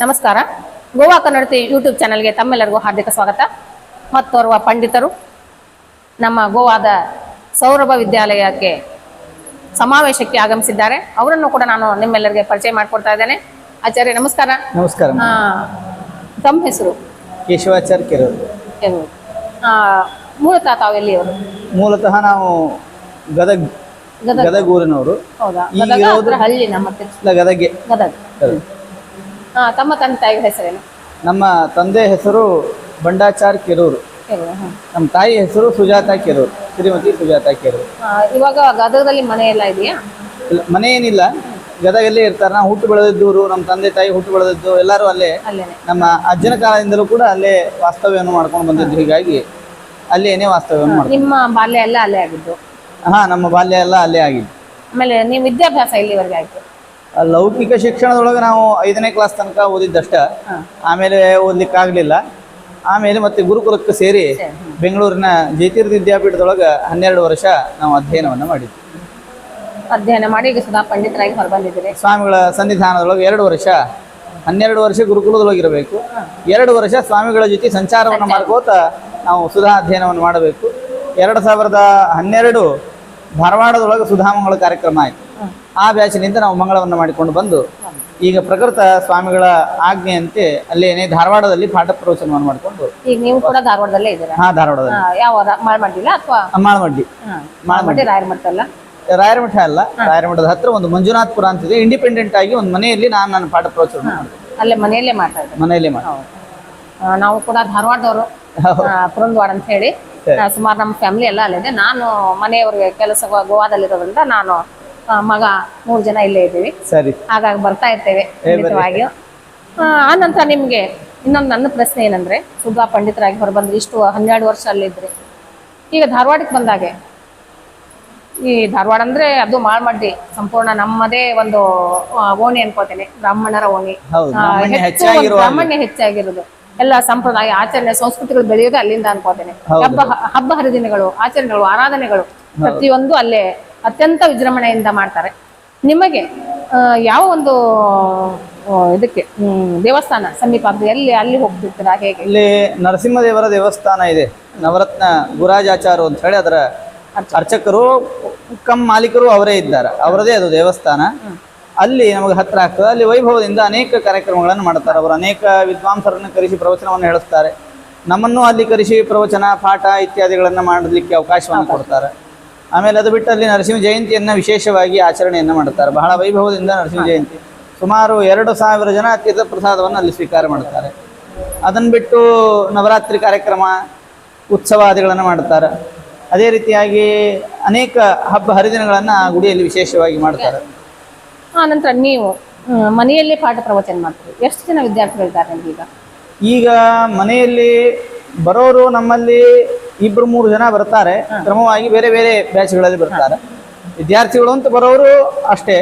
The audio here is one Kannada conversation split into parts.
ನಮಸ್ಕಾರ. ಗೋವಾ ಕನ್ನಡತಿ ಯೂಟ್ಯೂಬ್ ಚಾನಲ್ಗೆ ತಮ್ಮೆಲ್ಲರಿಗೂ ಹಾರ್ದಿಕ ಸ್ವಾಗತ. ಮತ್ತೋರ್ವ ಪಂಡಿತರು ನಮ್ಮ ಗೋವಾದ ಸೌರಭ ವಿದ್ಯಾಲಯಕ್ಕೆ ಸಮಾವೇಶಕ್ಕೆ ಆಗಮಿಸಿದ್ದಾರೆ. ಅವರನ್ನು ಕೂಡ ನಾನು ನಿಮ್ಮೆಲ್ಲರಿಗೆ ಪರಿಚಯ ಮಾಡಿಕೊಡ್ತಾ ಇದ್ದೇನೆ. ಆಚಾರ್ಯ ನಮಸ್ಕಾರ. ನಮಸ್ಕಾರ. ತಮ್ಮ ಹೆಸರು? ಕೇಶವಾಚಾರ್ಯ ಕೆರೂರು. ಏನು? ಆ, ಮೂಲತಃ ಅವರು ಮೂಲತಃ ನಾವು ಗದಗ್ ಗದಗ. ಊರಿನವರು. ಹೌದಾ? ಗದಗ ಗದಗ. ತಮ್ಮ ತಂದೆ ತಾಯಿ ಹೆಸರೇನು? ನಮ್ಮ ತಂದೆ ಹೆಸರು ಬಂಡಾಚಾರ್ ಕೆರೂರು? ನಮ್ಮ ತಾಯಿ ಹೆಸರು ಸುಜಾತ ಕೆರೂರು ಶ್ರೀಮತಿ ಸುಜಾತ ಕೆರೂರು. ಇವಾಗ ಗದಗದಲ್ಲಿ ಮನೆ ಎಲ್ಲ ಇದೆಯಾ? ಇಲ್ಲ ಮನೆ ಏನಿಲ್ಲ. ಗದಗಲ್ಲೇ ಇರ್ತಾರ. ನಾವು ಹುಟ್ಟು ಬೆಳೆದಿದ್ದೂರು ನಮ್ಮ ತಂದೆ ತಾಯಿ ಹುಟ್ಟು ಬೆಳೆದಿದ್ದು ಎಲ್ಲರೂ ಅಲ್ಲೇ. ನಮ್ಮ ಅಜ್ಜನ ಕಾಲದಿಂದಲೂ ಕೂಡ ಅಲ್ಲೇ ವಾಸ್ತವ್ಯವನ್ನು ಮಾಡ್ಕೊಂಡು ಬಂದಿದ್ದು. ಹೀಗಾಗಿ ಅಲ್ಲೇನೇ ವಾಸ್ತವ್ಯವನ್ನು ನಿಮ್ಮ ಬಾಲ್ಯ ಎಲ್ಲ ಅಲ್ಲೇ ಆಗಿದ್ದು? ಹಾ ನಮ್ಮ ಬಾಲ್ಯ ಎಲ್ಲ ಅಲ್ಲೇ ಆಗಿದ್ದು. ಆಮೇಲೆ ನೀವು ವಿದ್ಯಾಭ್ಯಾಸ ಇಲ್ಲಿವರೆಗೆ ಆಯ್ತು? ಲೌಕಿಕ ಶಿಕ್ಷಣದೊಳಗೆ ನಾವು ಐದನೇ ಕ್ಲಾಸ್ ತನಕ ಓದಿದ್ದಷ್ಟ. ಆಮೇಲೆ ಓದ್ಲಿಕ್ಕಾಗಲಿಲ್ಲ. ಆಮೇಲೆ ಮತ್ತೆ ಗುರುಕುಲಕ್ಕೆ ಸೇರಿ ಬೆಂಗಳೂರಿನ ಜೈತೀರ್ಥ ವಿದ್ಯಾಪೀಠದೊಳಗೆ ಹನ್ನೆರಡು ವರ್ಷ ನಾವು ಅಧ್ಯಯನವನ್ನು ಮಾಡಿದ್ವಿ. ಅಧ್ಯಯನ ಮಾಡಿ ಸುಧಾ ಪಂಡಿತರಾಗಿ ಹೊರಬಂದಿದ್ದೀರಿ. ಸ್ವಾಮಿಗಳ ಸನ್ನಿಧಾನದೊಳಗೆ ಎರಡು ವರ್ಷ ಹನ್ನೆರಡು ವರ್ಷ ಗುರುಕುಲದೊಳಗಿರಬೇಕು ಎರಡು ವರ್ಷ ಸ್ವಾಮಿಗಳ ಜೊತೆ ಸಂಚಾರವನ್ನು ಮಾಡ್ಕೋತ ನಾವು ಸುಧಾ ಅಧ್ಯಯನವನ್ನು ಮಾಡಬೇಕು. ಎರಡು ಸಾವಿರದ ಹನ್ನೆರಡು ಧಾರವಾಡದೊಳಗೆ ಸುಧಾಮಂಗಳ ಕಾರ್ಯಕ್ರಮ ಆಯಿತು. ಆ ಬ್ಯಾಚಿನಿಂದ ನಾವು ಮಂಗಳವನ್ನು ಮಾಡಿಕೊಂಡು ಬಂದು ಈಗ ಪ್ರಕೃತ ಸ್ವಾಮಿಗಳ ಆಜ್ಞೆಯಂತೆ ಅಲ್ಲೇನೆ ಧಾರವಾಡದಲ್ಲಿ ಪಾಠ ಪ್ರವಚನವನ್ನು ಮಾಡಿಕೊಂಡು ಈಗ ನೀವು ಕೂಡ ಧಾರವಾಡದಲ್ಲೇ ಇದ್ದೀರಾ? ಹಾ ಧಾರವಾಡದಲ್ಲಿ. ಯಾವ ಮಾಳ್ಮಡ್ಡಿಲ್ಲ ಅಥವಾ? ಮಾಳಮಡ್ಡಿ. ಮಾಳ್ಮಡ್ಡಿ. ರಾಯರಮಠ ಅಲ್ಲ? ರಾಯರಮಠ ಅಲ್ಲ ರಾಯರಮಠದ ಹತ್ರ ಒಂದು ಮಂಜುನಾಥ್ಪುರ ಅಂತಿದೆ ಇಂಡಿಪೆಂಡೆಂಟ್ ಆಗಿ ಒಂದು ಮನೆಯಲ್ಲಿ ನಾನು ನನ್ನ ಪಾಠ ಪ್ರವಚನ ಮಾಡಿದೆ ಅಲ್ಲೇ ಮನೆಯಲ್ಲೇ ಮಾಡ್ತಾ ಇದ್ದೆ ಮನೆಯಲ್ಲೇ ಮಾಡಿ ನಾವು ಕೂಡ ಧಾರವಾಡದವರು ಪುರಂದ್ವಾಡ ಅಂತ ಹೇಳಿ. ಸುಮಾರು ನಮ್ಮ ಫ್ಯಾಮಿಲಿ ಎಲ್ಲ ಅಲ್ಲಿದೆ ನಾನು ಮನೆಯವ್ರಿಗೆ ಕೆಲಸ ಗೋವಾದಲ್ಲಿರೋದ್ರಿಂದ ನಾನು ಮಗ ಮೂರ್ ಜನ ಇಲ್ಲೇ ಇದ್ದೀವಿ. ಸರಿ. ಹಾಗಾಗಿ ಬರ್ತಾ ಇರ್ತೇವೆ ಖಂಡಿತವಾಗಿಯೂ. ಆ, ನಂತರ ನಿಮ್ಗೆ ಇನ್ನೊಂದು ನನ್ನ ಪ್ರಶ್ನೆ ಏನಂದ್ರೆ ಸುಧಾ ಪಂಡಿತರಾಗಿ ಹೊರಬಂದ್ರೆ ಇಷ್ಟು ಹನ್ನೆರಡು ವರ್ಷ ಅಲ್ಲಿದ್ರಿ. ಈಗ ಧಾರವಾಡಕ್ಕೆ ಬಂದಾಗೆ ಈ ಧಾರವಾಡ ಅಂದ್ರೆ ಅದು ಮಾಳ್ಮಡ್ಡಿ ಸಂಪೂರ್ಣ ನಮ್ಮದೇ ಒಂದು ಓಣಿ ಅನ್ಕೋತೇನೆ ಬ್ರಾಹ್ಮಣರ ಓಣಿ. ಬ್ರಾಹ್ಮಣ್ಯ ಹೆಚ್ಚಾಗಿರೋದು. ಎಲ್ಲ ಸಂಪ್ರದಾಯ ಆಚರಣೆ ಸಂಸ್ಕೃತಿಗಳು ಬೆಳೆಯೋದು ಅಲ್ಲಿಂದ ಅನ್ಕೋತೇನೆ. ಹಬ್ಬ ಹಬ್ಬ ಹರಿದಿನಗಳು ಆಚರಣೆಗಳು ಆರಾಧನೆಗಳು. ಪ್ರತಿಯೊಂದು ಅಲ್ಲೇ ಅತ್ಯಂತ ವಿಜೃಂಭಣೆಯಿಂದ ಮಾಡ್ತಾರೆ. ನಿಮಗೆ ಯಾವ ಒಂದು ಇದಕ್ಕೆ ದೇವಸ್ಥಾನ ಸಮೀಪ ಅಂದ್ರೆ ಎಲ್ಲಿ ಅಲ್ಲಿ ಹೋಗ್ಬಿಡ್ತೀರಾ ಹೇಗೆ? ಇಲ್ಲಿ ನರಸಿಂಹದೇವರ ದೇವಸ್ಥಾನ ಇದೆ. ನವರತ್ನ ಗುರಾಜಾಚಾರ ಅಂತ ಹೇಳಿ ಅದರ ಅರ್ಚಕರು ಕಮ್ ಮಾಲೀಕರು ಅವರೇ ಇದ್ದಾರೆ. ಅವರದೇ ಅದು ದೇವಸ್ಥಾನ. ಅಲ್ಲಿ ನಮಗೆ ಹತ್ರ ಆಗ್ತದೆ. ಅಲ್ಲಿ ವೈಭವದಿಂದ ಅನೇಕ ಕಾರ್ಯಕ್ರಮಗಳನ್ನು ಮಾಡ್ತಾರೆ. ಅವರು ಅನೇಕ ವಿದ್ವಾಂಸರನ್ನು ಕರೆಸಿ ಪ್ರವಚನವನ್ನು ಹೇಳಿಸ್ತಾರೆ. ನಮ್ಮನ್ನು ಅಲ್ಲಿ ಕರೆಸಿ ಪ್ರವಚನ ಪಾಠ ಇತ್ಯಾದಿಗಳನ್ನು ಮಾಡಲಿಕ್ಕೆ ಅವಕಾಶವನ್ನು ಕೊಡ್ತಾರೆ. ಆಮೇಲೆ ಅದು ಬಿಟ್ಟು ಅಲ್ಲಿ ನರಸಿಂಹ ಜಯಂತಿಯನ್ನು ವಿಶೇಷವಾಗಿ ಆಚರಣೆಯನ್ನು ಮಾಡುತ್ತಾರೆ. ಬಹಳ ವೈಭವದಿಂದ ನರಸಿಂಹ ಜಯಂತಿ. ಸುಮಾರು ಎರಡು ಸಾವಿರ ಜನ ತೀರ್ಥ ಪ್ರಸಾದವನ್ನು ಅಲ್ಲಿ ಸ್ವೀಕಾರ ಮಾಡ್ತಾರೆ ಅದನ್ನು ಬಿಟ್ಟು ನವರಾತ್ರಿ ಕಾರ್ಯಕ್ರಮ ಉತ್ಸವಾದಿಗಳನ್ನು ಮಾಡ್ತಾರೆ ಅದೇ ರೀತಿಯಾಗಿ ಅನೇಕ ಹಬ್ಬ ಹರಿದಿನಗಳನ್ನು ಆ ಗುಡಿಯಲ್ಲಿ ವಿಶೇಷವಾಗಿ ಮಾಡ್ತಾರೆ ಆ ನಂತರ ನೀವು ಮನೆಯಲ್ಲೇ ಪಾಠ ಪ್ರವಚನ ಮಾಡ್ತೀರಿ. ಎಷ್ಟು ಜನ ವಿದ್ಯಾರ್ಥಿಗಳಿದ್ದಾರೆ ಈಗ? ಈಗ ಮನೆಯಲ್ಲಿ ಬರೋರು ನಮ್ಮಲ್ಲಿ ಇಬ್ರು ಮೂರು ಜನ ಬರ್ತಾರೆ. ಕ್ರಮವಾಗಿ ಬೇರೆ ಬೇರೆ ಬ್ಯಾಚ್ಗಳಲ್ಲಿ ಬರ್ತಾರೆ. ವಿದ್ಯಾರ್ಥಿಗಳು ಅಂತ ಬರೋರು ಅಷ್ಟೇ.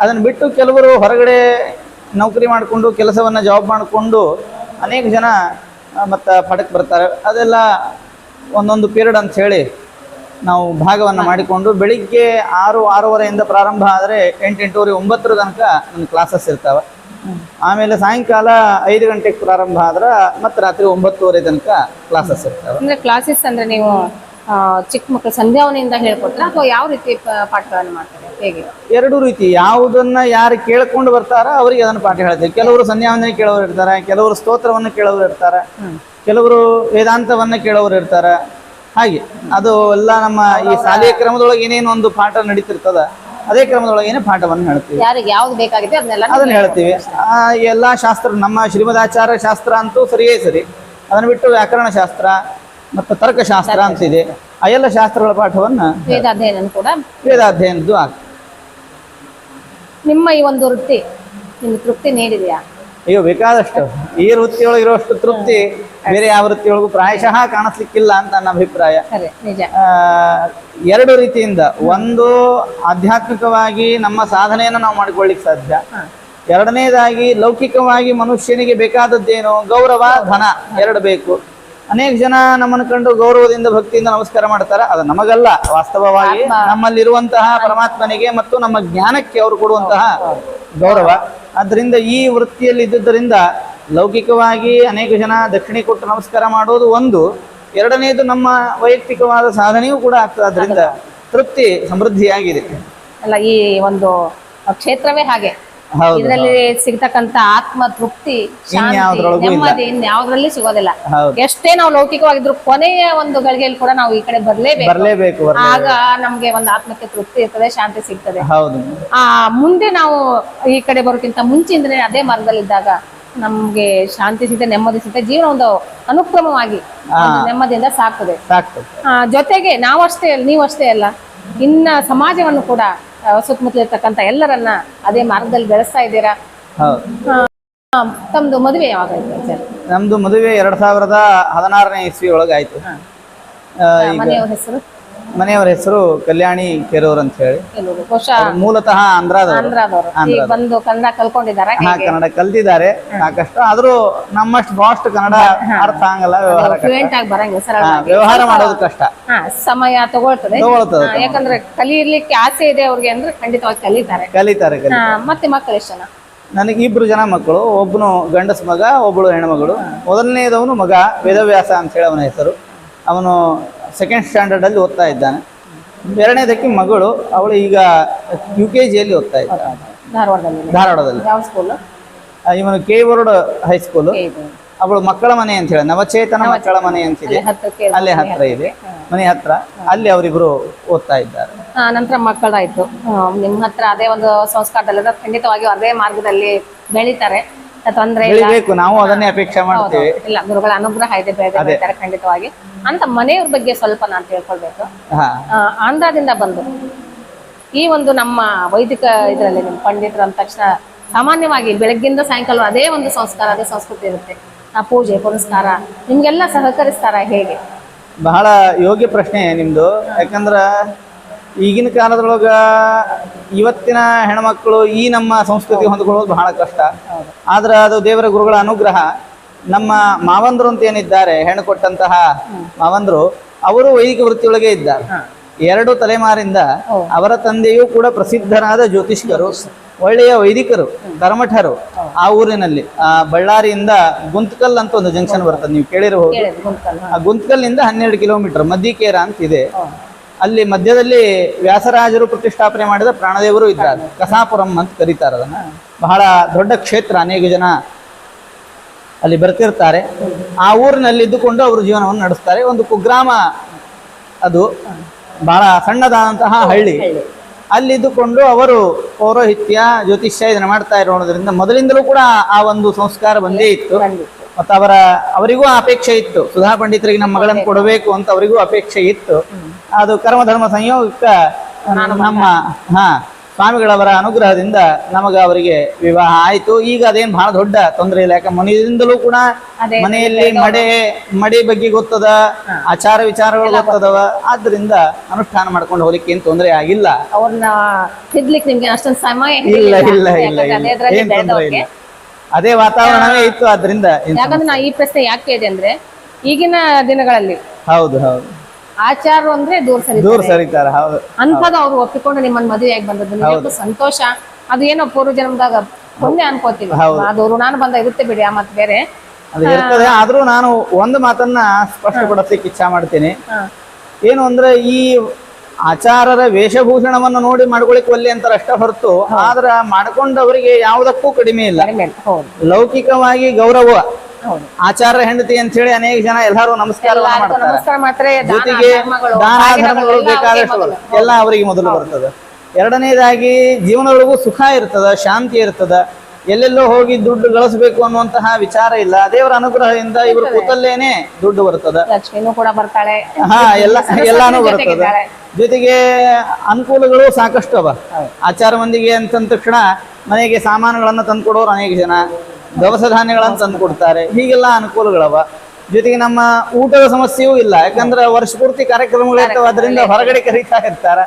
ಅದನ್ನು ಬಿಟ್ಟು ಕೆಲವರು ಹೊರಗಡೆ ನೌಕರಿ ಮಾಡಿಕೊಂಡು ಕೆಲಸವನ್ನು ಜಾಬ್ ಮಾಡಿಕೊಂಡು ಅನೇಕ ಜನ ಮತ್ತು ಪಡಕ್ಕೆ ಬರ್ತಾರೆ. ಅದೆಲ್ಲ ಒಂದೊಂದು ಪೀರಿಯಡ್ ಅಂತ ಹೇಳಿ ನಾವು ಭಾಗವನ್ನು ಮಾಡಿಕೊಂಡು ಬೆಳಿಗ್ಗೆ ಆರು ಆರೂವರೆಯಿಂದ ಪ್ರಾರಂಭ ಆದರೆ ಎಂಟು ಎಂಟೂವರೆ ಒಂಬತ್ತರ ತನಕ ನನ್ನ ಕ್ಲಾಸಸ್ ಇರ್ತಾವೆ. ಆಮೇಲೆ ಸಾಯಂಕಾಲ ಐದು ಗಂಟೆಗೆ ಪ್ರಾರಂಭ ಆದ್ರೆ ಮತ್ತೆ ರಾತ್ರಿ ಒಂಬತ್ತುವರೆ ತನಕ ಕ್ಲಾಸಸ್ ಇರ್ತವೆ. ಅಂದ್ರೆ ಕ್ಲಾಸಸ್ ಅಂದ್ರೆ ನೀವು ಚಿಕ್ಕ ಮಕ್ಕಳು ಸಂಧ್ಯಾವನೆಯಿಂದ ಹೇಳ್ಕೊಡ್ತಾರೆ ಅಥವಾ ಯಾವ ರೀತಿ ಪಾಠಗಳನ್ನು ಮಾಡ್ತಾರೆ? ಹೇಗೆ? ಎರಡು ರೀತಿ. ಯಾವುದನ್ನ ಯಾರು ಕೇಳ್ಕೊಂಡು ಬರ್ತಾರ ಅವರಿಗೆ ಅದನ್ನು ಪಾಠ ಹೇಳ್ತೀವಿ. ಕೆಲವರು ಸಂಧ್ಯಾವಂದನೆ ಕೇಳೋರು ಇರ್ತಾರೆ ಕೆಲವರು ಸ್ತೋತ್ರವನ್ನು ಕೇಳೋರು ಇರ್ತಾರೆ ಕೆಲವರು ವೇದಾಂತವನ್ನ ಕೇಳೋರು ಇರ್ತಾರೆ. ಹಾಗೆ. ಅದು ಎಲ್ಲ ನಮ್ಮ ಈ ಶಾಲೆಯ ಕ್ರಮದೊಳಗೆ ಏನೇನು ಒಂದು ಪಾಠ ನಡೀತಿರ್ತದ. ಅದೇ ಕ್ರಮದೊಳಗೇನೆ ಪಾಠವನ್ನು ಹೇಳ್ತೀವಿ. ಯಾರಿಗೆ ಯಾವ್ದು ಬೇಕಾಗಿದೆ ಅದನ್ನೆಲ್ಲ ಅದನ್ನ ಹೇಳ್ತೀವಿ. ಆ, ಎಲ್ಲಾ ಶಾಸ್ತ್ರ ನಮ್ಮ ಶ್ರೀಮದಾಚಾರ್ಯ ಶಾಸ್ತ್ರ ಅಂತೂ ಸರಿಯೇ ಸರಿ. ಅದನ್ನ ಬಿಟ್ಟು ವ್ಯಾಕರಣ ಶಾಸ್ತ್ರ ಮತ್ತು ತರ್ಕಶಾಸ್ತ್ರ ಅಂತಿದೆ ಆ ಎಲ್ಲ ಶಾಸ್ತ್ರಗಳ ಪಾಠವನ್ನು ವೇದಾಧ್ಯಯನ ಕೂಡ ವೇದಾಧ್ಯಯನದ್ದು ಆಗ್ತದೆ ನಿಮ್ಮ ಈ ಒಂದು ವೃತ್ತಿ ನಿಮ್ಗೆ ತೃಪ್ತಿ ನೀಡಿದೆಯಾ? ಅಯ್ಯೋ ಬೇಕಾದಷ್ಟು. ಈ ವೃತ್ತಿಯೊಳಗೆ ಇರುವಷ್ಟು ತೃಪ್ತಿ ಬೇರೆ ಯಾವ ವೃತ್ತಿಯೊಳಗೂ ಪ್ರಾಯಶಃ ಕಾಣಿಸ್ಲಿಕ್ಕಿಲ್ಲ ಅಂತ ನನ್ನ ಅಭಿಪ್ರಾಯ. ಎರಡು ರೀತಿಯಿಂದ. ಒಂದು ಆಧ್ಯಾತ್ಮಿಕವಾಗಿ ನಮ್ಮ ಸಾಧನೆಯನ್ನು ನಾವು ಮಾಡಿಕೊಳ್ಳಿಕ್ಕೆ ಸಾಧ್ಯ. ಎರಡನೇದಾಗಿ ಲೌಕಿಕವಾಗಿ ಮನುಷ್ಯನಿಗೆ ಬೇಕಾದದ್ದೇನು? ಗೌರವ ಧನ ಎರಡು ಬೇಕು. ಅನೇಕ ಜನ ನಮ್ಮನ್ನು ಕಂಡು ಗೌರವದಿಂದ ಭಕ್ತಿಯಿಂದ ನಮಸ್ಕಾರ ಮಾಡ್ತಾರೆ. ಅದು ನಮಗಲ್ಲ. ವಾಸ್ತವವಾಗಿ ನಮ್ಮಲ್ಲಿರುವಂತಹ ಪರಮಾತ್ಮನಿಗೆ ಮತ್ತು ನಮ್ಮ ಜ್ಞಾನಕ್ಕೆ ಅವರು ಕೊಡುವಂತಹ ಗೌರವ. ಅದರಿಂದ ಈ ವೃತ್ತಿಯಲ್ಲಿ ಇದ್ದುದರಿಂದ ಲೌಕಿಕವಾಗಿ ಅನೇಕ ಜನ ದಕ್ಷಿಣೆ ಕೊಟ್ಟು ನಮಸ್ಕಾರ ಮಾಡೋದು ಒಂದು. ಎರಡನೇದು ನಮ್ಮ ವೈಯಕ್ತಿಕವಾದ ಸಾಧನೆಯೂ ಕೂಡ ಆಗ್ತದೆ. ಅದರಿಂದ ತೃಪ್ತಿ ಸಮೃದ್ಧಿಯಾಗಿದೆ. ಅಲ್ಲ ಈ ಒಂದು ಕ್ಷೇತ್ರವೇ ಹಾಗೆ. ಇದರಲ್ಲಿ ಸಿಗ್ತಕ್ಕಂತ ಆತ್ಮ ತೃಪ್ತಿ ಶಾಂತಿ ನೆಮ್ಮದಿ ಇನ್ ನೆಮ್ಮದಿ ಸಿಗೋದಿಲ್ಲ. ಎಷ್ಟೇ ನಾವು ಲೌಕಿಕವಾಗಿದ್ರು ಕೊನೆಯ ಒಂದು ಗಳಿಗೆಯಲ್ಲಿ ಕೂಡ ನಾವು ಈ ಕಡೆ ಬರ್ಲೇಬೇಕು. ಬರಲೇಬೇಕು ಬರ್ಲೇ ಆಗ ನಮ್ಗೆ ಒಂದು ಆತ್ಮಕ್ಕೆ ತೃಪ್ತಿ ಇರ್ತದೆ ಶಾಂತಿ ಸಿಗ್ತದೆ. ಆ ಮುಂದೆ ನಾವು ಈ ಕಡೆ ಬರೋಕ್ಕಿಂತ ಮುಂಚಿಂದನೇ ಅದೇ ಮಾರ್ಗದಲ್ಲಿದ್ದಾಗ ನಮ್ಗೆ ಶಾಂತಿ ಸಿಗ್ತದೆ ನೆಮ್ಮದಿ ಸಿಗ್ತದೆ. ಜೀವನ ಒಂದು ಅನುಕ್ರಮವಾಗಿ ನೆಮ್ಮದಿಯಿಂದ ಸಾಕ್ತದೆ ಜೊತೆಗೆ ನಾವಷ್ಟೇ ನೀವಷ್ಟೇ ಅಲ್ಲ ಇನ್ನ ಸಮಾಜವನ್ನು ಕೂಡ ಸುತ್ತಮುತ್ತಲಿರ್ತಕ್ಕಂಥ ಎಲ್ಲರನ್ನ ಅದೇ ಮಾರ್ಗದಲ್ಲಿ ಬೆಳೆಸ್ತಾ ಇದ್ದೀರಾ? ತಮ್ದು ಮದುವೆ ಯಾವಾಗ ಆಯ್ತು ಸರ್ ನಮ್ದು ಮದುವೆ ಎರಡ್ ಸಾವಿರದ ಹದಿನಾರನೇ ಇಸ್ವಿ ಒಳಗಾಯ್ತು ಹೆಸರು? ಮನೆಯವರ ಹೆಸರು ಕಲ್ಯಾಣಿ ಕೆರೂರ್ ಅಂತ ಹೇಳಿ. ಮೂಲತಃ ಆಂಧ್ರದವರು. ಬಂದು ಕನ್ನಡ ಕಲ್ಕೊಂಡಿದ್ದಾರ ಹಾ ಕನ್ನಡ ಕಲ್ತಿದ್ದಾರೆ. ಸಾಕಷ್ಟು. ಆದ್ರೂ ನಮ್ಮಷ್ಟು ಫಾಸ್ಟ್ ಕನ್ನಡ ಅರ್ಥ ಆಗಲ್ಲ ವ್ಯವಹಾರ ವ್ಯವಹಾರ ಮಾಡೋದು ಕಷ್ಟ. ಸಮಯ ತಗೊಳ್ತದೆ. ಯಾಕಂದ್ರೆ ಕಲಿಯಲಿಕ್ಕೆ ಆಸೆ ಇದೆ ಅವ್ರಿಗೆ ಅಂದ್ರೆ ಖಂಡಿತವಾಗಿ ಕಲಿತಾರೆ. ಕಲಿತಾರೆ ಮತ್ತೆ ಮಕ್ಕಳು ಎಷ್ಟು ಜನ ನನಗೆ ಇಬ್ರು ಜನ ಮಕ್ಕಳು ಒಬ್ಬನು ಗಂಡಸ ಮಗ ಒಬ್ಬಳು ಹೆಣ್ಮಗಳು ಮೊದಲನೇದವನು ಮಗ ವೇದವ್ಯಾಸ ಅಂತ ಹೇಳಿ ಅವನ ಹೆಸರು. ಅವನು ಸೆಕೆಂಡ್ ಸ್ಟ್ಯಾಂಡರ್ಡಲ್ಲಿ ಓದ್ತಾ ಇದ್ದಾನೆ. ಎರಡನೇದಕ್ಕೆ ಮಗಳು ಅವಳು ಈಗ ಯು ಕೆ ಜಿಯಲ್ಲಿ ಓದ್ತಾ ಇದ್ದಾಳೆ. ಧಾರವಾಡದಲ್ಲಿ ಧಾರವಾಡದಲ್ಲಿ. ಯಾವ ಸ್ಕೂಲ್ ಇವನು ಕೆ ವರ್ಡ್ ಹೈಸ್ಕೂಲು ಅವಳು ಮಕ್ಕಳ ಮನೆ ಅಂತ ಹೇಳಿ ನವಚೇತನ ಮಕ್ಕಳ ಮನೆ ಅಂತಿದೆ ಅಲ್ಲೇ ಹತ್ರ ಇದೆ. ಮನೆ ಹತ್ರ ಅಲ್ಲಿ ಅವರಿಬ್ರು ಓದ್ತಾ ಇದ್ದಾರೆ. ನಂತರ ಮಕ್ಕಳಾಯ್ತು. ನಿಮ್ಮ ಹತ್ರ ಅದೇ ಒಂದು ಸಂಸ್ಕಾರದಲ್ಲಿ ಖಂಡಿತವಾಗಿ ಅದೇ ಮಾರ್ಗದಲ್ಲಿ ಬೆಳಿತಾರೆ. ತೊಂದ್ರೆ ಬೆಳಿಬೇಕು ನಾವು ಅದನ್ನೇ ಅಪೇಕ್ಷೆ ಮಾಡ್ತೇವೆ. ಇಲ್ಲ ಗುರುಗಳ ಅನುಗ್ರಹ ಇದೆ ಬೆಳಿತಾರೆ ಖಂಡಿತವಾಗಿ. ಅಂತ ಮನೆಯವ್ರ ಬಗ್ಗೆ ಸ್ವಲ್ಪ ನಾನು ತಿಳ್ಕೊಳ್ಬೇಕು. ಆಂಧ್ರದಿಂದ ಬಂದು ಈ ಒಂದು ನಮ್ಮ ವೈದಿಕ ಇದರಲ್ಲಿ ನಿಮ್ ಪಂಡಿತರು ಅಂದ ತಕ್ಷಣ ಸಾಮಾನ್ಯವಾಗಿ ಬೆಳಗ್ಗಿಂದ ಸಾಯಂಕಾಲ ಅದೇ ಒಂದು ಸಂಸ್ಕಾರ ಅದೇ ಸಂಸ್ಕೃತಿ ಇರುತ್ತೆ. ಆ ಪೂಜೆ ಪುರಸ್ಕಾರ ನಿಮ್ಗೆಲ್ಲ ಸಹಕರಿಸ್ತಾರ ಹೇಗೆ? ಬಹಳ ಯೋಗ್ಯ ಪ್ರಶ್ನೆ ನಿಮ್ದು. ಯಾಕಂದ್ರ ಈಗಿನ ಕಾಲದೊಳಗ ಇವತ್ತಿನ ಹೆಣ್ಮಕ್ಳು ಈ ನಮ್ಮ ಸಂಸ್ಕೃತಿ ಹೊಂದ್ಕೊಳ್ಳೋದು ಬಹಳ ಕಷ್ಟ. ಆದ್ರೆ ಅದು ದೇವರ ಗುರುಗಳ ಅನುಗ್ರಹ. ನಮ್ಮ ಮಾವಂದ್ರು ಅಂತ ಏನಿದ್ದಾರೆ ಹೆಣ್ಣು ಕೊಟ್ಟಂತಹ ಮಾವಂದ್ರು ಅವರು ವೈದಿಕ ವೃತ್ತಿಯೊಳಗೆ ಇದ್ದಾರೆ. ಎರಡು ತಲೆಮಾರಿಂದ ಅವರ ತಂದೆಯೂ ಕೂಡ ಪ್ರಸಿದ್ಧರಾದ ಜ್ಯೋತಿಷ್ಕರು ಒಳ್ಳೆಯ ವೈದಿಕರು ಧರ್ಮಠರು ಆ ಊರಿನಲ್ಲಿ. ಆ ಬಳ್ಳಾರಿಯಿಂದ ಗುಂತ್ಕಲ್ ಅಂತ ಒಂದು ಜಂಕ್ಷನ್ ಬರ್ತದೆ ನೀವು ಕೇಳಿರಬಹುದು. ಆ ಗುಂತ್ಕಲ್. ಗುಂತ್ಕಲ್ನಿಂದ ಹನ್ನೆರಡು ಕಿಲೋಮೀಟರ್ ಮದ್ದಿಕೇರ ಅಂತ ಇದೆ ಅಲ್ಲಿ ಮಧ್ಯದಲ್ಲಿ ವ್ಯಾಸರಾಜರು ಪ್ರತಿಷ್ಠಾಪನೆ ಮಾಡಿದ ಪ್ರಾಣದೇವರು ಇದ್ದಾರೆ. ಕಸಾಪುರಂ ಅಂತ ಕರೀತಾರೆ ಅದನ್ನ. ಬಹಳ ದೊಡ್ಡ ಕ್ಷೇತ್ರ ಅನೇಕ ಜನ ಅಲ್ಲಿ ಬರ್ತಿರ್ತಾರೆ. ಆ ಊರಿನಲ್ಲಿ ಇದ್ದುಕೊಂಡು ಅವರು ಜೀವನವನ್ನು ನಡೆಸ್ತಾರೆ. ಒಂದು ಕುಗ್ರಾಮ ಅದು, ಬಹಳ ಸಣ್ಣದಾದಂತಹ ಹಳ್ಳಿ. ಅಲ್ಲಿದ್ದುಕೊಂಡು ಅವರು ಪೌರೋಹಿತ್ಯ, ಜ್ಯೋತಿಷ್ಯ ಇದನ್ನು ಮಾಡ್ತಾ ಇರೋದ್ರಿಂದ ಮೊದಲಿಂದಲೂ ಕೂಡ ಆ ಒಂದು ಸಂಸ್ಕಾರ ಬಂದೇ ಇತ್ತು. ಮತ್ತು ಅವರ ಅವರಿಗೂ ಅಪೇಕ್ಷೆ ಇತ್ತು. ಸುಧಾ ಪಂಡಿತರಿಗೆ ನಮ್ಮ ಮಗಳನ್ನು ಕೊಡಬೇಕು ಅಂತ ಅವರಿಗೂ ಅಪೇಕ್ಷೆ ಇತ್ತು. ಅದು ಕರ್ಮಧರ್ಮ ಸಂಯೋಗಕ್ಕ ನಮ್ಮ ಹಾ ಸ್ವಾಮಿಗಳವರ ಅನುಗ್ರಹದಿಂದ ನಮಗ ಅವರಿಗೆ ವಿವಾಹ ಆಯ್ತು. ಈಗ ಅದೇನ್ ಬಹಳ ದೊಡ್ಡ ತೊಂದರೆ ಇಲ್ಲ. ಯಾಕೆ ಮನೆಯಿಂದಲೂ ಕೂಡ ಮನೆಯಲ್ಲಿ ಮಡೆ ಮಡಿ ಬಗ್ಗೆ ಗೊತ್ತದ ಆಚಾರ ವಿಚಾರಗಳು ಗೊತ್ತದವ. ಆದ್ರಿಂದ ಅನುಷ್ಠಾನ ಮಾಡ್ಕೊಂಡು ಹೋಗ್ಲಿಕ್ಕೆ ಏನ್ ತೊಂದರೆ ಆಗಿಲ್ಲ. ಅವ್ರನ್ನ ತಿದ್ಲಿಕ್ಕೆ ನಿಮ್ಗೆ ಅಷ್ಟೊಂದು ಸಮಯ ಇಲ್ಲ ಇಲ್ಲ ಇಲ್ಲ ಏನ್ ತೊಂದರೆ ಇಲ್ಲ. ಅದೇ ವಾತಾವರಣವೇ ಇತ್ತು ಅದರಿಂದ ಯಾಕಂದ್ರೆ ನಾ ಈ ಪ್ರಶ್ನೆ ಯಾಕೆ ಕೇಳಿದೆ ಅಂದ್ರೆ ಈಗಿನ ದಿನಗಳಲ್ಲಿ ಹೌದು ಹೌದು. ಆಚಾರ ಅಂದ್ರೆ ದೂರ ಸರಿ ದೂರ ಸರಿತಾರ ಹೌದು. ಅಂತದ ಅವ್ರು ಒಪ್ಪಿಕೊಂಡು ನಿಮ್ಮನ್ನ ಮದುವೆಯಾಗಿ ಬಂದದ್ದು ನಿಜಕ್ಕೂ ಸಂತೋಷ. ಅದು ಏನೋ ಪೂರ್ವ ಜನ್ಮದಾಗ ಒಂದೇ ಅನ್ಕೋತೀವಿ ಅದು ನಾನು ಬಂದ ಇರುತ್ತೆ ಬಿಡಿ ಆ ಮತ್ತೆ ಬೇರೆ. ಅದು ಇರ್ತದೆ ಆದ್ರೂ ನಾನು ಒಂದು ಮಾತನ್ನ ಸ್ಪಷ್ಟಪಡಿಸ್ಲಿಕ್ಕೆ ಇಚ್ಛಾ ಮಾಡ್ತೀನಿ. ಏನು ಅಂದ್ರೆ ಈ ಆಚಾರರ ವೇಷಭೂಷಣವನ್ನು ನೋಡಿ ಮಾಡ್ಕೊಳಿಕ್ ಒಲ್ಲೆ ಅಂತಾರೆ ಅಷ್ಟ ಹೊರತು ಆದ್ರ ಮಾಡ್ಕೊಂಡವರಿಗೆ ಯಾವುದಕ್ಕೂ ಕಡಿಮೆ ಇಲ್ಲ. ಲೌಕಿಕವಾಗಿ ಗೌರವ. ಆಚಾರ ಹೆಂಡತಿ ಅಂತ ಹೇಳಿ ಅನೇಕ ಜನ ಎಲ್ಲಾರು ನಮಸ್ಕಾರ ಮಾಡ್ತಾರೆ ಜೊತೆಗೆ ದಾನ ಧರ್ಮಗಳು ಬೇಕಾದಷ್ಟು. ಎಲ್ಲ ಅವರಿಗೆ ಮೊದಲು ಬರ್ತದೆ. ಎರಡನೇದಾಗಿ ಜೀವನದೊಳಗೂ ಸುಖ ಇರ್ತದ ಶಾಂತಿ ಇರ್ತದ. ಎಲ್ಲೆಲ್ಲೋ ಹೋಗಿ ದುಡ್ಡು ಗಳಿಸಬೇಕು ಅನ್ನುವಂತಹ ವಿಚಾರ ಇಲ್ಲ. ದೇವರ ಅನುಗ್ರಹದಿಂದ ಇವರು ಕೂತಲ್ಲೇನೆ ದುಡ್ಡು ಬರ್ತದ ಲಕ್ಷ್ಮಿನೂ ಕೂಡ ಬರ್ತಾಳೆ. ಹಾ ಎಲ್ಲ ಎಲ್ಲಾನು ಬರ್ತದ. ಜೊತೆಗೆ ಅನುಕೂಲಗಳು ಸಾಕಷ್ಟು ಅವ. ಆಚಾರ ಮಂದಿಗೆ ಅಂತಂದ ತಕ್ಷಣ ಮನೆಗೆ ಸಾಮಾನುಗಳನ್ನ ತಂದ್ಕೊಡೋರು ಅನೇಕ ಜನ. ದವಸ ಧಾನ್ಯಗಳನ್ನ ತಂದು ಕೊಡ್ತಾರೆ. ಹೀಗೆಲ್ಲ ಅನುಕೂಲಗಳವ. ಜೊತೆಗೆ ನಮ್ಮ ಊಟದ ಸಮಸ್ಯೆಯೂ ಇಲ್ಲ. ಯಾಕಂದ್ರೆ ವರ್ಷ ಪೂರ್ತಿ ಕಾರ್ಯಕ್ರಮಗಳು ಇರ್ತಾವ. ಅದರಿಂದ ಹೊರಗಡೆ ಕರೀತಾ ಇರ್ತಾರ.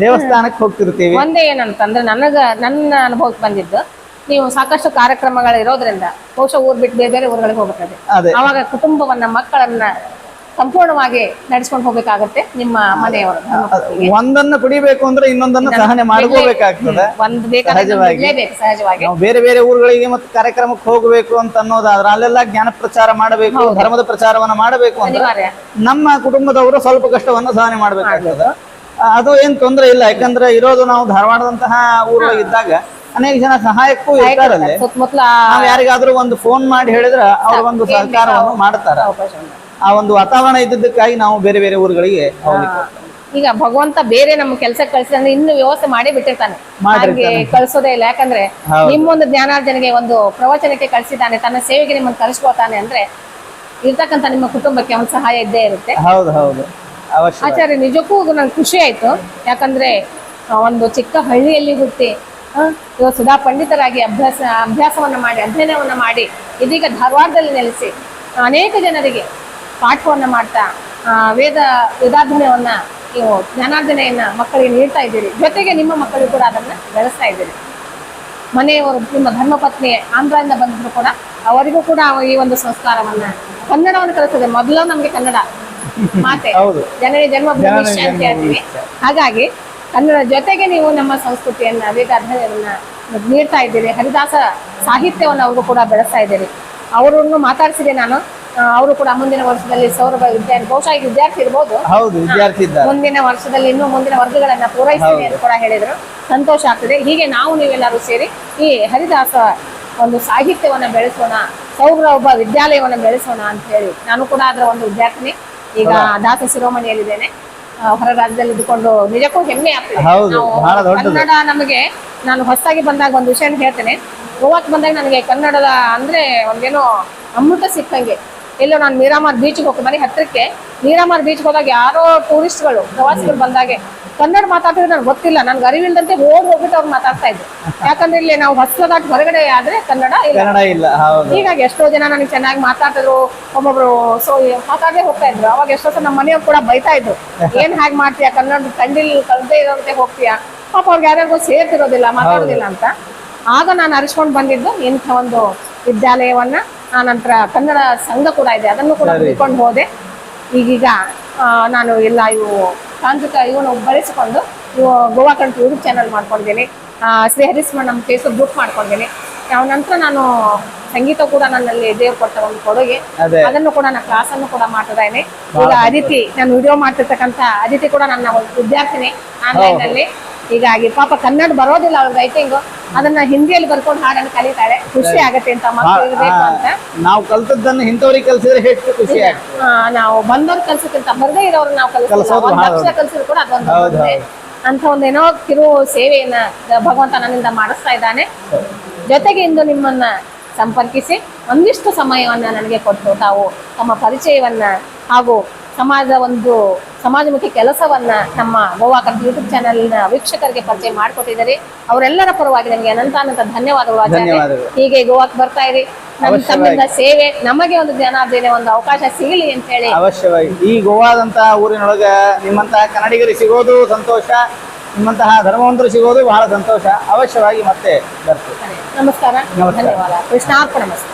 ದೇವಸ್ಥಾನಕ್ಕೆ ಹೋಗ್ತಿರ್ತೀವಿ. ಒಂದೇ ಏನಂತಂದ್ರೆ ನನಗ ನನ್ನ ಅನುಭವಕ್ಕೆ ಬಂದಿದ್ದು ನೀವು ಸಾಕಷ್ಟು ಕಾರ್ಯಕ್ರಮಗಳು ಇರೋದ್ರಿಂದ ಬಹುಶಃ ಊರ್ ಬಿಟ್ಟು ಬೇರೆ ಬೇರೆ ಊರುಗಳಿಗೆ ಹೋಗುತ್ತದೆ ಅದೇ. ಅವಾಗ ಕುಟುಂಬವನ್ನ ಮಕ್ಕಳನ್ನ ಸಂಪೂರ್ಣವಾಗಿ ನಡೆಸ್ಕೊಂಡು ಹೋಗ್ಬೇಕಾಗತ್ತೆ ನಿಮ್ಮ ಮನೆಯವರು. ಒಂದನ್ನ ಕುಡಿಬೇಕು ಅಂದ್ರೆ ಇನ್ನೊಂದನ್ನ ಸಹನೆ ಮಾಡ್ಕೋಬೇಕಾಗ್ತದೆ. ಒಂದ್. ಸಹಜವಾಗಿ. ನಾವು ಬೇರೆ ಬೇರೆ ಊರುಗಳಿಗೆ ಮತ್ತೆ ಕಾರ್ಯಕ್ರಮಕ್ಕೆ ಹೋಗಬೇಕು ಅಂತ ಅನ್ನೋದಾದ್ರೆ ಅಲ್ಲೆಲ್ಲ ಜ್ಞಾನ ಪ್ರಚಾರ ಮಾಡಬೇಕು ಧರ್ಮದ ಪ್ರಚಾರವನ್ನ ಮಾಡಬೇಕು ಅಂದ್ರೆ ನಮ್ಮ ಕುಟುಂಬದವರು ಸ್ವಲ್ಪ ಕಷ್ಟವನ್ನ ಸಹನೆ ಮಾಡ್ಬೇಕಾಗ್ತದೆ. ಅದು ಏನ್ ತೊಂದ್ರೆ ಇಲ್ಲ ಯಾಕಂದ್ರೆ ಇರೋದು ನಾವು ಧಾರವಾಡದಂತಹ ಊರೊಳಗಿದ್ದಾಗ ಅನೇಕ ಜನ ಸಹಾಯಕ್ಕೂ ಇರ್ತಾರಲ್ಲ. ನಾವು ಯಾರಿಗಾದ್ರೂ ಒಂದು ಫೋನ್ ಮಾಡಿ ಹೇಳಿದ್ರೆ ಅವ್ರ ಒಂದು ಸಹಕಾರವನ್ನು ಮಾಡ್ತಾರ. ಆ ಒಂದು ವಾತಾವರಣ ಇದ್ದಕ್ಕಾಗಿ ನಾವು ಬೇರೆ ಬೇರೆ ಊರುಗಳಿಗೆ ಈಗ ಭಗವಂತ ಬೇರೆ ನಮ್ಮ ಕೆಲ್ಸಕ್ಕೆ ಕಳ್ಸಿದ್ರೆ ಅಂದ್ರೆ ಇನ್ನು ವ್ಯವಸ್ಥೆ ಮಾಡೇ ಬಿಟ್ಟಿರ್ತಾನೆ ಹಾಗೆ ಕಳ್ಸೋದೇ ಇಲ್ಲ. ಯಾಕಂದ್ರೆ. ನಿಮ್ಮೊಂದು ಜ್ಞಾನಾರ್ಜನೆಗೆ ಒಂದು ಪ್ರವಚನಕ್ಕೆ ಕಳ್ಸಿದ್ದಾನೆ ತನ್ನ ಸೇವೆಗೆ ನಿಮ್ಮನ್ನು ಕಳಿಸ್ಕೊತಾನೆ ಅಂದ್ರೆ ಇರ್ತಕ್ಕಂಥ ನಿಮ್ಮ ಕುಟುಂಬಕ್ಕೆ ಒಂದು ಸಹಾಯ ಇದ್ದೇ ಇರುತ್ತೆ. ಹೌದು ಹೌದು. ಆಚಾರ್ಯ ನಿಜಕ್ಕೂ ನಂಗೆ ಖುಷಿ ಆಯ್ತು. ಯಾಕಂದ್ರೆ ಒಂದು ಚಿಕ್ಕ ಹಳ್ಳಿಯಲ್ಲಿ ಹುಟ್ಟಿ ಆ, ಇವಾಗ ಸುಧಾ ಪಂಡಿತರಾಗಿ ಅಭ್ಯಾಸ ಅಭ್ಯಾಸವನ್ನ ಮಾಡಿ ಅಧ್ಯಯನವನ್ನ ಮಾಡಿ ಇದೀಗ ಧಾರವಾಡದಲ್ಲಿ ನೆಲೆಸಿ ಅನೇಕ ಜನರಿಗೆ ಪಾಠವನ್ನು ಮಾಡ್ತಾ ಆ, ವೇದ ವೇದಾಧ್ಯಯನವನ್ನ ನೀವು ಜ್ಞಾನಾರ್ಜನೆಯನ್ನ ಮಕ್ಕಳಿಗೆ ನೀಡ್ತಾ ಇದ್ದೀರಿ. ಜೊತೆಗೆ ನಿಮ್ಮ ಮಕ್ಕಳು ಕೂಡ ಅದನ್ನ ಬೆಳೆಸ್ತಾ ಇದ್ದೀರಿ. ಮನೆಯವರು ನಿಮ್ಮ ಧರ್ಮಪತ್ನಿ ಆಂಧ್ರದಿಂದ ಬಂದಿದ್ರು ಕೂಡ ಅವರಿಗೂ ಕೂಡ ಈ ಒಂದು ಸಂಸ್ಕಾರವನ್ನ ಕನ್ನಡವನ್ನು ಕಲಿಸ್ತದೆ ಮೊದಲು ನಮಗೆ ಕನ್ನಡ ಮಾತೆ. ಜನರಿಗೆ ಜನನಿ ಜನ್ಮ ಭೂಮಿ ಶಾಂತಿ. ಅಂತೀವಿ ಹಾಗಾಗಿ ಕನ್ನಡ ಜೊತೆಗೆ ನೀವು ನಮ್ಮ ಸಂಸ್ಕೃತಿಯನ್ನ ವೇದ ಅಧ್ಯಯನವನ್ನ ನೀಡ್ತಾ ಇದ್ದೀರಿ. ಹರಿದಾಸ ಸಾಹಿತ್ಯವನ್ನ ಅವ್ರಿಗೂ ಕೂಡ ಬೆಳೆಸ್ತಾ ಇದ್ದೀರಿ. ಅವರನ್ನು ಮಾತಾಡ್ಸಿದೆ ನಾನು. ಅವರು ಕೂಡ ಮುಂದಿನ ವರ್ಷದಲ್ಲಿ ಸೌರಭ ವಿದ್ಯಾರ್ಥಿ ಬಹುಶಃ ವಿದ್ಯಾರ್ಥಿ ಇರ್ಬೋದು. ಹೌದು ವಿದ್ಯಾರ್ಥಿ ಮುಂದಿನ ವರ್ಷದಲ್ಲಿ ಇನ್ನೂ ಮುಂದಿನ ವರ್ಗಗಳನ್ನ ಪೂರೈಸ್ತೀನಿ ಅಂತ ಕೂಡ ಹೇಳಿದ್ರು. ಸಂತೋಷ ಆಗ್ತದೆ. ಹೀಗೆ ನಾವು ನೀವೆಲ್ಲರೂ ಸೇರಿ ಈ ಹರಿದಾಸ ಒಂದು ಸಾಹಿತ್ಯವನ್ನ ಬೆಳೆಸೋಣ ಸೌರಭ ವಿದ್ಯಾಲಯವನ್ನ ಬೆಳೆಸೋಣ ಅಂತ ಹೇಳಿ ನಾನು ಕೂಡ ಅದರ ಒಂದು ವಿದ್ಯಾರ್ಥಿನಿ. ಈಗ ದಾಸ ಶಿರೋಮಣಿಯಲ್ಲಿದ್ದೇನೆ. ಹೊರ ರಾಜ್ಯದಲ್ಲಿ ಇದ್ದುಕೊಂಡು ನಿಜಕ್ಕೂ ಹೆಮ್ಮೆ ಆಗ್ತದೆ. ಹೌದು, ಬಹಳ ದೊಡ್ಡದು. ಕನ್ನಡ ನಮಗೆ ನಾನು ಹೊಸದಾಗಿ ಬಂದಾಗ ಒಂದು ವಿಷಯ ಹೇಳ್ತೇನೆ. ಗೋವಾಕ್ ಬಂದಾಗ ನನಗೆ ಕನ್ನಡದ ಅಂದ್ರೆ ಒಂದೇನೋ ಅಮೃತ ಸಿಕ್ಕಂಗೆ. ಎಲ್ಲೋ ನಾನು ಮೀರಾಮಾರ್ ಬೀಚ್ಗೆ ಹೋಗ್ತೀನಿ ಮನೆ ಹತ್ರಕ್ಕೆ. ಮೀರಾಮಾರ್ ಬೀಚ್ಗೆ ಹೋದಾಗ ಯಾರೋ ಟೂರಿಸ್ಟ್ಗಳು ಪ್ರವಾಸಿಗರು ಬಂದಾಗೆ ಕನ್ನಡ ಮಾತಾಡ್ತಿದ್ರೆ ನನಗೆ ಗೊತ್ತಿಲ್ಲ. ನನ್ಗೆ ಅರಿವಿಲ್ಲದಂತೆ ಓಡ್ ಹೋಗ್ಬಿಟ್ಟು ಅವ್ರು ಮಾತಾಡ್ತಾ ಇದ್ರು. ಯಾಕಂದ್ರೆ ಇಲ್ಲಿ ನಾವು ಹೊಸದಾಗಿ ಹೊರಗಡೆ ಆದ್ರೆ ಕನ್ನಡ ಇಲ್ಲ. ಕನ್ನಡ ಇಲ್ಲ ಹೌದು. ಹೀಗಾಗಿ ಎಷ್ಟೋ ಜನ ನನಗೆ ಚೆನ್ನಾಗಿ ಮಾತಾಡಿದ್ರು. ಒಬ್ಬೊಬ್ರು ಸೊ ಮಾತಾಡದೆ ಹೋಗ್ತಾ ಇದ್ರು. ಅವಾಗ ಎಷ್ಟೋ ಸಲ ನಮ್ಮ ಮನೆಯವ್ರು ಕೂಡ ಬೈತಾ ಇದ್ರು. ಏನ್ ಹಾಗೆ ಮಾಡ್ತೀಯಾ? ಕನ್ನಡ ತಂಡಿಲ್ ಕಲ್ದೇ ಇರೋಂತೆ ಹೋಗ್ತೀಯಾ? ಪಾಪ ಅವ್ರಿಗೆ ಯಾರ್ಯಾರಿಗೂ ಸೇರ್ತಿರೋದಿಲ್ಲ ಮಾತಾಡೋದಿಲ್ಲ ಅಂತ. ಆಗ ನಾನು ಅರಿಸ್ಕೊಂಡು ಬಂದಿದ್ದು ಇಂಥ ಒಂದು ವಿದ್ಯಾಲಯವನ್ನ. ಆ ನಂತರ ಕನ್ನಡ ಸಂಘ ಕೂಡ ಇದೆ. ಅದನ್ನು ಕೂಡ ಹೋದೆ. ಈಗೀಗ ನಾನು ಎಲ್ಲ ಇವು ತಾಂತ್ರಿಕ ಇವನು ಬಳಸಿಕೊಂಡು ಗೋವಾ ಕಂಟ್ರಿ ಯೂಟ್ಯೂಬ್ ಚಾನಲ್ ಮಾಡ್ಕೊಂಡಿದ್ದೀನಿ. ಶ್ರೀ ಹರಿಸ್ಮಣ್ ನಮ್ಮ ಫೇಸ್ಬುಕ್ ಗ್ರೂಪ್ ಮಾಡ್ಕೊಂಡಿದ್ದೀನಿ. ಯಾವ ನಂತರ ನಾನು ಸಂಗೀತ ಕೂಡ ನನ್ನಲ್ಲಿ ದೇವ್ರು ಕೊಟ್ಟ ಒಂದು ಕೊಡುಗೆ. ಅದೇ. ಅದನ್ನು ಕೂಡ ನಾನು ಕ್ಲಾಸ್ ಅನ್ನು ಕೂಡ ಮಾಡ್ತಾ ಇದ್ದೀನಿ ಈಗ ಅದಿತಿ ನಾನು ವಿಡಿಯೋ ಮಾಡ್ತಿರ್ತಕ್ಕಂಥ ಅದಿತಿ ಕೂಡ ನನ್ನ ಒಂದು ವಿದ್ಯಾರ್ಥಿನಿ ಆನ್ಲೈನ್ ಅಲ್ಲಿ. ಹೀಗಾಗಿ ಪಾಪ ಕನ್ನಡ ಬರೋದಿಲ್ಲ ಅವ್ರ ರೈಟಿಂಗ್ ಅದನ್ನ ಹಿಂದಿಯಲ್ಲಿ ಬರ್ಕೊಂಡು ಹಾಡನ್ನು ಕಲಿತಾಳೆ. ಖುಷಿ ಆಗತ್ತೆ ಅಂತ ಅಂತ. ನಾವು ಕಲ್ತದ್ದನ್ನ ಇಂಥವ್ರಿಗೆ ಕಲ್ಸಿದ್ರೆ ಹೆಚ್ಚು ಖುಷಿ ನಾವು ಬಂದವ್ರು ಕಲ್ಸಕ್ಕಿಂತ ಬರದೇ ಇರೋರು ನಾವು ಕಲಿಸೋದು ಕಲ್ಸಿದ್ರು ಕೂಡ ಅದೊಂದು. ಅಂತ ಒಂದೇನೋ ಕಿರು ಸೇವೆಯನ್ನ ಭಗವಂತ ನನ್ನಿಂದ ಮಾಡಿಸ್ತಾ ಇದ್ದಾನೆ. ಜೊತೆಗೆ ಇಂದು ನಿಮ್ಮನ್ನ ಸಂಪರ್ಕಿಸಿ ಒಂದಿಷ್ಟು ಸಮಯವನ್ನ ನನಗೆ ಕೊಟ್ಟು ತಾವು ತಮ್ಮ ಪರಿಚಯವನ್ನ ಹಾಗೂ ಸಮಾಜ ಒಂದು ಸಮಾಜಮುಖಿ ಕೆಲಸವನ್ನ ನಮ್ಮ ಗೋವಾ ಯೂಟ್ಯೂಬ್ ಚಾನೆಲ್ನ ವೀಕ್ಷಕರಿಗೆ ಪರಿಚಯ ಮಾಡಿಕೊಟ್ಟಿದ್ದಾರೆ. ಅವರೆಲ್ಲರ ಪರವಾಗಿ ನನಗೆ ಅನಂತ ಅನಂತ ಧನ್ಯವಾದಗಳು ಆಚಾರ್ಯ. ಹೀಗೆ ಗೋವಾಕ್ ಬರ್ತಾ ಇರಿ. ನಮ್ಮ. ತಮ್ಮಿಂದ ಸೇವೆ ನಮಗೆ ಒಂದು ಜ್ಞಾನಾರ್ಜನೆ ಒಂದು ಅವಕಾಶ ಸಿಗಲಿ ಅಂತ ಹೇಳಿ ಅವಶ್ಯವಾಗಿ. ಈ ಗೋವಾದಂತಹ ಊರಿನೊಳಗ ನಿಮ್ಮಂತಹ ಕನ್ನಡಿಗರು ಸಿಗೋದು ಸಂತೋಷ ನಿಮ್ಮಂತಹ ಧರ್ಮವಂತರು ಸಿಗೋದು ಬಹಳ ಸಂತೋಷ. ಅವಶ್ಯವಾಗಿ ಮತ್ತೆ ಬರ್ತೀವಿ. ನಮಸ್ಕಾರ. ಧನ್ಯವಾದ. ಕೃಷ್ಣಾರ್ಪಣ ನಮಸ್ಕಾರ